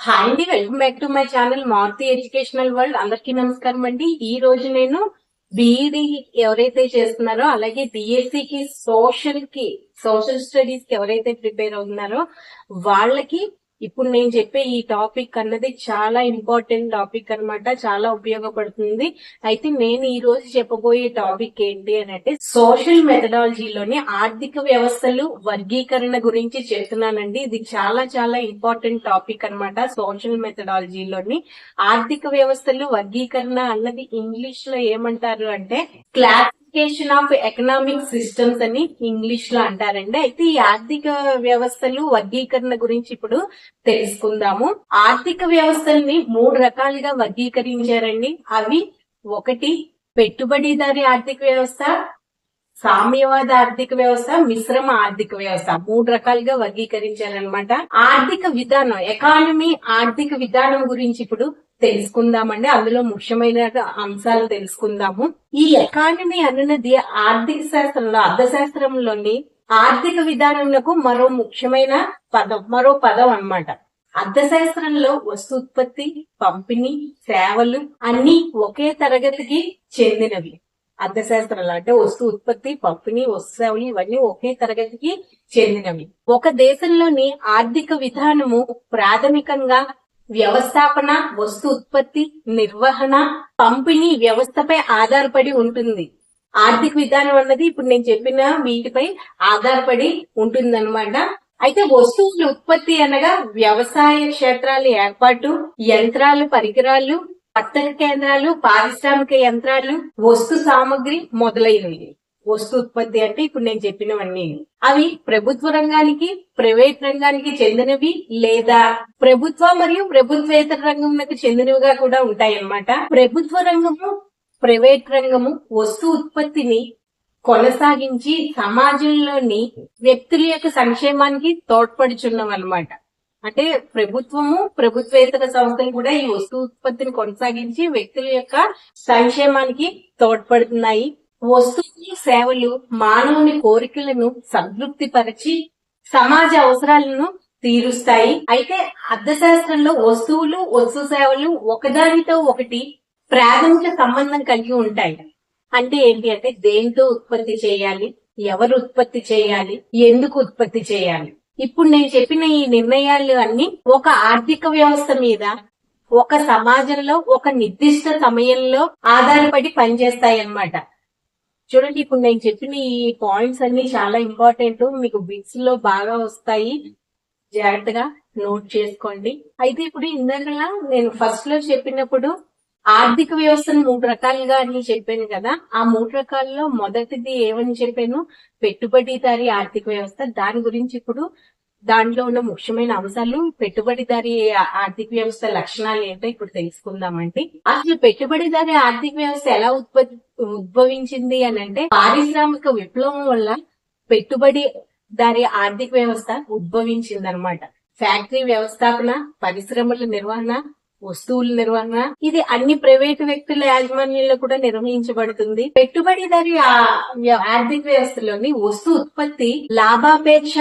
Hi అండి welcome back to my channel Maruti educational world అందరికీ నమస్కారం అండి. ఈ రోజు నేను బీఈడి ఎవరైతే చేస్తున్నారో అలాగే డిఎస్సి కి సోషల్కి సోషల్ స్టడీస్కి ఎవరైతే ప్రిపేర్ అవుతున్నారో వాళ్ళకి ఇప్పుడు నేను చెప్పే ఈ టాపిక్ అన్నది చాలా ఇంపార్టెంట్ టాపిక్ అన్నమాట చాలా ఉపయోగపడుతుంది. అయితే నేను ఈ రోజు చెప్పబోయే టాపిక్ ఏంటి అని అంటే సోషల్ మెథడాలజీలోని ఆర్థిక వ్యవస్థలు వర్గీకరణ గురించి చెప్తున్నానండి. ఇది చాలా చాలా ఇంపార్టెంట్ టాపిక్ అన్నమాట సోషల్ మెథడాలజీలోని. ఆర్థిక వ్యవస్థలు వర్గీకరణ అన్నది ఇంగ్లీష్లో ఏమంటారు అంటే class classification of economic systems అని ఇంగ్లీష్లో అంటారండి. అయితే ఈ ఆర్థిక వ్యవస్థలు వర్గీకరణ గురించి ఇప్పుడు తెలుసుకుందాము. ఆర్థిక వ్యవస్థల్ని మూడు రకాలుగా వర్గీకరించారండి. అవి ఒకటి పెట్టుబడిదారి ఆర్థిక వ్యవస్థ సామ్యవాద ఆర్థిక వ్యవస్థ మిశ్రమ ఆర్థిక వ్యవస్థ. మూడు రకాలుగా వర్గీకరించారనమాట ఆర్థిక విధానం ఎకానమీ ఆర్థిక విధానం గురించి ఇప్పుడు తెలుసుకుందామండి. అందులో ముఖ్యమైన అంశాలు తెలుసుకుందాము. ఈ ఎకానమీ అన్నది ఆర్థిక శాస్త్రంలో అర్థశాస్త్రంలోని ఆర్థిక విధానంలో మరో ముఖ్యమైన పదం మరో పదం అన్నమాట. అర్థశాస్త్రంలో వస్తు ఉత్పత్తి పంపిణీ సేవలు అన్ని ఒకే తరగతికి చెందినవి. అర్థశాస్త్రంలో అంటే వస్తు ఉత్పత్తి పంపిణీ వస్తు సేవలు ఇవన్నీ ఒకే తరగతికి చెందినవి. ఒక దేశంలోని ఆర్థిక విధానము ప్రాథమికంగా వ్యవస్థాపన వస్తు ఉత్పత్తి నిర్వహణ పంపిణీ వ్యవస్థపై ఆధారపడి ఉంటుంది. ఆర్థిక విధానం అన్నది ఇప్పుడు నేను చెప్పిన వీటిపై ఆధారపడి ఉంటుందన్నమాట. అయితే వస్తువుల ఉత్పత్తి అనగా వ్యవసాయ క్షేత్రాల ఏర్పాటు యంత్రాలు పరికరాలు వర్తక కేంద్రాలు పారిశ్రామిక యంత్రాలు వస్తు సామగ్రి మొదలైనవి. వస్తు ఉత్పత్తి అంటే ఇప్పుడు నేను చెప్పినవన్నీ. అవి ప్రభుత్వ రంగానికి ప్రైవేట్ రంగానికి చెందినవి లేదా ప్రభుత్వ మరియు ప్రభుత్వేతర రంగంకి చెందినవిగా కూడా ఉంటాయి అన్నమాట ప్రభుత్వ రంగము ప్రైవేట్ రంగము వస్తు ఉత్పత్తిని కొనసాగించి సమాజంలోని వ్యక్తుల యొక్క సంక్షేమానికి తోడ్పడుచున్నవన్నమాట. అంటే ప్రభుత్వము ప్రభుత్వేతర సంస్థలు కూడా ఈ వస్తు ఉత్పత్తిని కొనసాగించి వ్యక్తుల యొక్క సంక్షేమానికి తోడ్పడుతున్నాయి. వస్తువులు సేవలు మానవుని కోరికలను సంతృప్తిపరిచి సమాజ అవసరాలను తీరుస్తాయి. అయితే అర్థశాస్త్రంలో వస్తువులు వస్తు సేవలు ఒకదానితో ఒకటి ప్రాథమిక సంబంధం కలిగి ఉంటాయి. అంటే ఏంటి అంటే దేంతో ఉత్పత్తి చేయాలి ఎవరు ఉత్పత్తి చేయాలి ఎందుకు ఉత్పత్తి చేయాలి. ఇప్పుడు నేను చెప్పిన ఈ నిర్ణయాలు అన్ని ఒక ఆర్థిక వ్యవస్థ మీద ఒక సమాజంలో ఒక నిర్దిష్ట సమయంలో ఆధారపడి పనిచేస్తాయి అన్నమాట చూడండి ఇప్పుడు నేను చెప్పిన ఈ పాయింట్స్ అన్ని చాలా ఇంపార్టెంట్ మీకు బిట్స్లో బాగా వస్తాయి. జాగ్రత్తగా నోట్ చేసుకోండి. అయితే ఇప్పుడు ఇందాక నేను ఫస్ట్లో చెప్పినప్పుడు ఆర్థిక వ్యవస్థను మూడు రకాలుగా అని చెప్పాను కదా. ఆ మూడు రకాల్లో మొదటిది ఏమని చెప్పాను? పెట్టుబడిదారి ఆర్థిక వ్యవస్థ. దాని గురించి ఇప్పుడు దాంట్లో ఉన్న ముఖ్యమైన అంశాలు పెట్టుబడిదారి ఆర్థిక వ్యవస్థ లక్షణాలు ఏంటో ఇప్పుడు తెలుసుకుందామండి. అసలు పెట్టుబడిదారి ఆర్థిక వ్యవస్థ ఎలా ఉత్పత్తి ఉద్భవించింది అని అంటే పారిశ్రామిక విప్లవం వల్ల పెట్టుబడి దారి ఆర్థిక వ్యవస్థ ఉద్భవించింది అనమాట ఫ్యాక్టరీ వ్యవస్థాపన పరిశ్రమల నిర్వహణ వస్తువుల నిర్వహణ ఇది అన్ని ప్రైవేటు వ్యక్తుల యాజమాన్యంలో కూడా నిర్వహించబడుతుంది. పెట్టుబడిదారి ఆర్థిక వ్యవస్థలోని వస్తు ఉత్పత్తి లాభాపేక్ష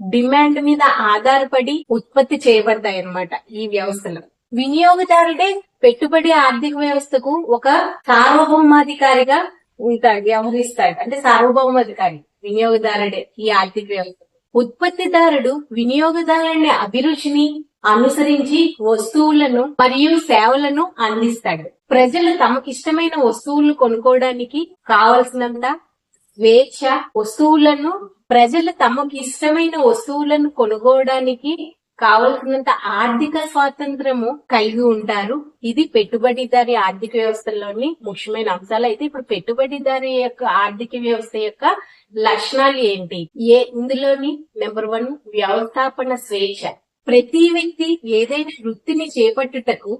డిమాండ్ మీద ఆధారపడి ఉత్పత్తి చేయబడతాయి అన్నమాట ఈ వ్యవస్థలో. వినియోగదారుడే పెట్టుబడి ఆర్థిక వ్యవస్థకు ఒక సార్వభౌమాధికారిగా ఉంటాడు వ్యవహరిస్తాడు. అంటే సార్వభౌమాధికారి వినియోగదారుడే ఈ ఆర్థిక వ్యవస్థ. ఉత్పత్తిదారుడు వినియోగదారుని అభిరుచిని అనుసరించి వస్తువులను మరియు సేవలను అందిస్తాడు. ప్రజలు తమకిష్టమైన వస్తువులు కొనుక్కోవడానికి కావలసినంత స్వేచ్ఛ వస్తువులను ప్రజలు తమకు ఇష్టమైన వస్తువులను కొనుగోడానికి కావలసినంత ఆర్థిక స్వాతంత్రము కలిగి ఉంటారు. ఇది పెట్టుబడిదారి ఆర్థిక వ్యవస్థలోని ముఖ్యమైన అంశాలు. అయితే ఇప్పుడు పెట్టుబడిదారి యొక్క ఆర్థిక వ్యవస్థ యొక్క లక్షణాలు ఏంటి? ఏ ఇందులోని నెంబర్ వన్ వ్యవస్థాపన స్వేచ్ఛ. ప్రతి వ్యక్తి ఏదైనా వృత్తిని చేపట్టుటకు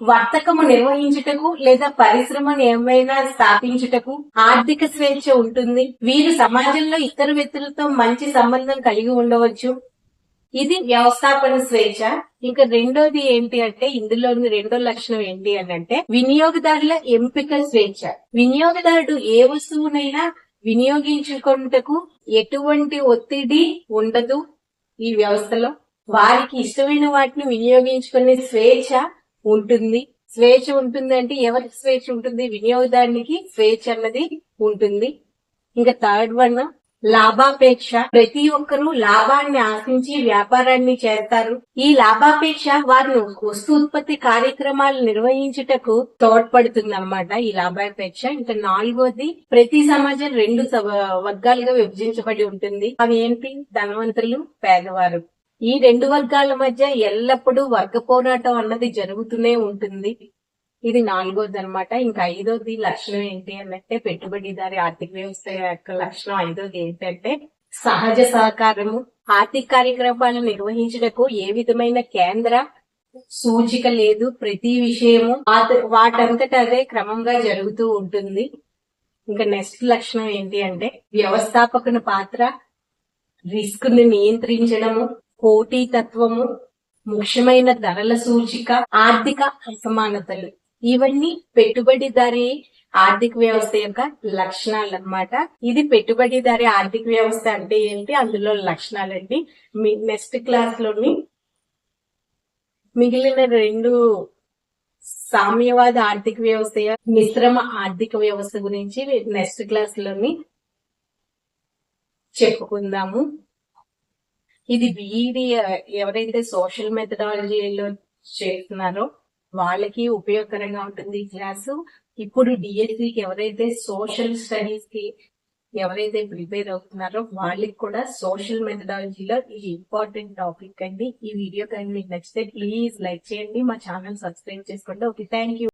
వర్తకము నిర్వహించుటకు లేదా పరిశ్రమను ఏమైనా స్థాపించుటకు ఆర్థిక స్వేచ్ఛ ఉంటుంది. వీరు సమాజంలో ఇతర వ్యక్తులతో మంచి సంబంధం కలిగి ఉండవచ్చు. ఇది వ్యవస్థాపన స్వేచ్ఛ. ఇంకా రెండోది ఏంటి అంటే ఇందులోని రెండో లక్షణం ఏంటి అని అంటే వినియోగదారుల ఎంపిక స్వేచ్ఛ. వినియోగదారుడు ఏ వస్తువునైనా వినియోగించుకుంటకు ఎటువంటి ఒత్తిడి ఉండదు ఈ వ్యవస్థలో. వారికి ఇష్టమైన వాటిని వినియోగించుకునే స్వేచ్ఛ ఉంటుంది. స్వేచ్ఛ ఉంటుంది అంటే ఎవరికి స్వేచ్ఛ ఉంటుంది? వినియోగదారునికి స్వేచ్ఛ అన్నది ఉంటుంది. ఇంకా థర్డ్ వన్ లాభాపేక్ష. ప్రతి ఒక్కరూ లాభాన్ని ఆశించి వ్యాపారాన్ని చేస్తారు. ఈ లాభాపేక్ష వారిని వస్తు ఉత్పత్తి కార్యక్రమాలు నిర్వహించుటకు తోడ్పడుతుంది అన్నమాట ఈ లాభాపేక్ష. ఇంకా నాలుగోది ప్రతి సమాజం రెండు వర్గాలుగా విభజించబడి ఉంటుంది. అవి ఏంటి? ధనవంతులు పేదవారు. ఈ రెండు వర్గాల మధ్య ఎల్లప్పుడూ వర్గ పోరాటం అన్నది జరుగుతూనే ఉంటుంది. ఇది నాలుగోది అనమాట ఇంకా ఐదోది లక్షణం ఏంటి అంటే పెట్టుబడిదారి ఆర్థిక వ్యవస్థ యొక్క లక్షణం ఐదోది ఏంటంటే సహజ సహకారము. ఆర్థిక కార్యక్రమాలను నిర్వహించడకు ఏ విధమైన కేంద్ర సూచిక లేదు. ప్రతి విషయము వాటంతట అదే క్రమంగా జరుగుతూ ఉంటుంది. ఇంకా నెక్స్ట్ లక్షణం ఏంటి అంటే వ్యవస్థాపకుని పాత్ర రిస్క్ని నియంత్రించడము. పోటీతత్వము ముఖ్యమైన ధరల సూచిక ఆర్థిక అసమానతలు. ఇవన్నీ పెట్టుబడిదారి ఆర్థిక వ్యవస్థ యొక్క లక్షణాలు అన్నమాట. ఇది పెట్టుబడిదారి ఆర్థిక వ్యవస్థ అంటే ఏంటి? అందులో లక్షణాలండి. మీ నెక్స్ట్ క్లాస్లోని మిగిలిన రెండు సామ్యవాద ఆర్థిక వ్యవస్థ మిశ్రమ ఆర్థిక వ్యవస్థ గురించి నెక్స్ట్ క్లాస్లోని చెప్పుకుందాము. ఇది బీఈడి ఎవరైతే సోషల్ మెథడాలజీలో చేస్తున్నారో వాళ్ళకి ఉపయోగకరంగా ఉంటుంది ఈ క్లాసు ఇప్పుడు డిఎస్సికి ఎవరైతే సోషల్ స్టడీస్కి ఎవరైతే ప్రిపేర్ అవుతున్నారో వాళ్ళకి కూడా సోషల్ మెథడాలజీలో ఇది ఇంపార్టెంట్ టాపిక్ అండి. ఈ వీడియో కానీ మీకు నచ్చితే ప్లీజ్ లైక్ చేయండి. మా ఛానల్ సబ్స్క్రైబ్ చేసుకోండి. Okay thank you